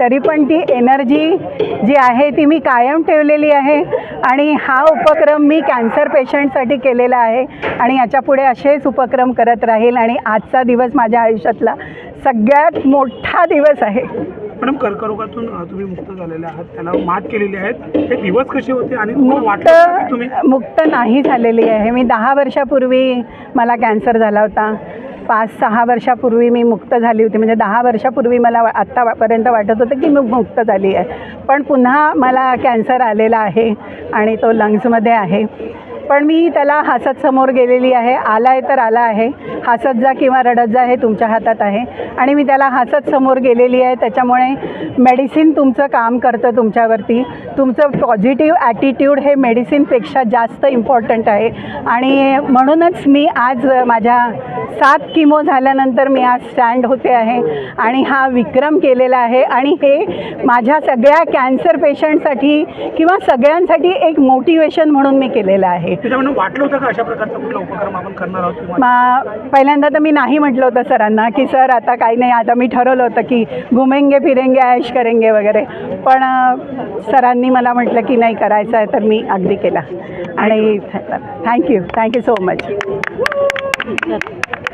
तरी पण ती एनर्जी जी आहे ती मी कायम ठेवलेली आहे. आणि हा उपक्रम मी कॅन्सर पेशंटसाठी केलेला आहे. आणि याच्यापुढे असेच उपक्रम करत राहील. आणि आजचा दिवस माझ्या आयुष्यातला सगळ्यात मोठा दिवस आहे. मॅडम कर्करोगातून तुम्ही मुक्त झालेले आहात. त्याला मात केलेली आहेत. हे दिवस कसे होते आणि की तुम्ही मुक्त मुक्त नाही झालेली आहे. मी दहा वर्षापूर्वी मला कॅन्सर झाला होता. पाच सहा वर्षापूर्वी मी मुक्त झाली होती. म्हणजे दहा वर्षापूर्वी मला वा- आत्तापर्यंत वाटत होतं की मी मुक्त झाली आहे. पण पुन्हा मला कॅन्सर आलेला आहे आणि तो लंग्समध्ये आहे. पण मी त्याला हसत समोर गेलेली आहे. आला आहे तर आला आहे. हसत जा किंवा रडत जा हे तुमच्या हातात आहे. आणि मी त्याला हसत समोर गेलेली आहे. त्याच्यामुळे मेडिसिन तुमचं काम करतं तुमच्यावरती. तुमचं पॉझिटिव्ह ॲटिट्यूड हे मेडिसिनपेक्षा जास्त इम्पॉर्टंट आहे. आणि म्हणूनच मी आज माझ्या सात किमो झाल्यानंतर मी आज स्टँड होते आहे आणि हा विक्रम केलेला आहे. आणि हे माझ्या सगळ्या कॅन्सर पेशंटसाठी किंवा सगळ्यांसाठी एक मोटिवेशन म्हणून मी केलेलं आहे. वाटलं होतं का अशा प्रकारचा कुठला उपक्रम आपण करणार आहोत पहिल्यांदा तर मी नाही म्हटलं होतं सरांना की सर आता काही नाही आता मी ठरवलं होतं की घुमेंगे फिरेंगे ऐश करेंगे वगैरे. पण सरांनी मला म्हटलं की नाही करायचं आहे तर मी अगदी केला. आणि thank you. Thank you so much. Thank you.